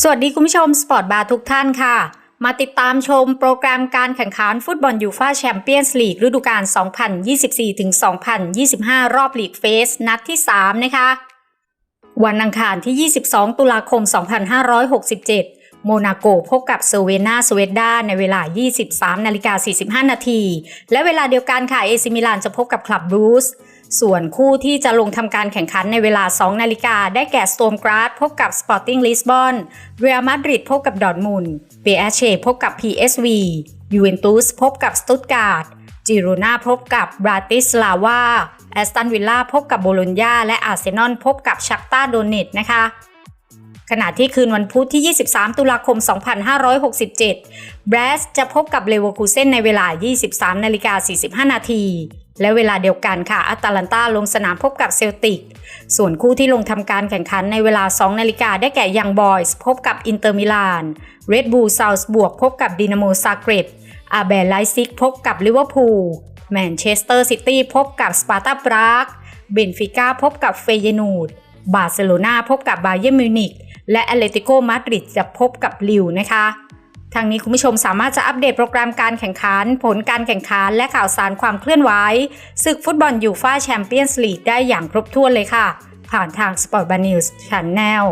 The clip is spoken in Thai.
สวัสดีคุณผู้ชมสปอร์ตบาร์ทุกท่านค่ะ มาติดตามชมโปรแกรมการแข่งขันฟุตบอลยูฟาแชมเปี้ยนส์ลีกฤดูกาล 2024-2025 รอบลีกเฟส นัดที่ 3 นะคะ วันอังคารที่ 22 ตุลาคม 2567 โมนาโกพบกับเซเวนาสเวดดาในเวลา 23นาฬิกา45 นาที และเวลาเดียวกันค่ะ เอซิมิลานจะพบกับคลับบรูซ ส่วนคู่ที่จะลงทำการแข่งขันในเวลา 2 นาฬิกา ได้แก่สโตมกราดพบกับสปอร์ติ้งลิสบอนเรอัลมาดริดพบกับดอร์ทมุนเปเอเชพบกับ PSV ยูเวนตุสพบกับสตุตการ์ดจิโรนาพบกับบราติสลาวาแอสตันวิลล่าพบกับโบโลญญาและอาร์เซนอลพบกับชักตาโดเนตนะคะ ขณะที่คืนวันพุธที่ 23 ตุลาคม 2567 แบรสจะพบกับเลเวอร์คูเซนในเวลา 23 นาฬิกา 45 นาที และเวลาเดียวกันค่ะอัตแลนตาลงสนามพบกับเซลติก ส่วนคู่ที่ลงทำการแข่งขันในเวลา 2 นาฬิกาได้แก่ยังบอยส์พบกับอินเตอร์มิลานเรดบูลซาวส์บวกพบกับดินาโมซาเกรบอาเบลไลซิกพบกับลิเวอร์พูลแมนเชสเตอร์ซิตี้พบกับสปาร์ตาปรากเบนฟิก้าพบกับเฟเยนูดบาร์เซโลนาพบกับบาเยร์มิวนิก และเอเลติโกมาดริดจะพบกับลิวนะคะทางนี้คุณผู้ชมสามารถจะอัปเดตโปรแกรมการแข่งขัน ผลการแข่งขัน และข่าวสารความเคลื่อนไหวศึกฟุตบอลยูฟาแชมเปี้ยนส์ลีกได้อย่างครบถ้วนเลยค่ะ ผ่านทาง Sport b a n News Channel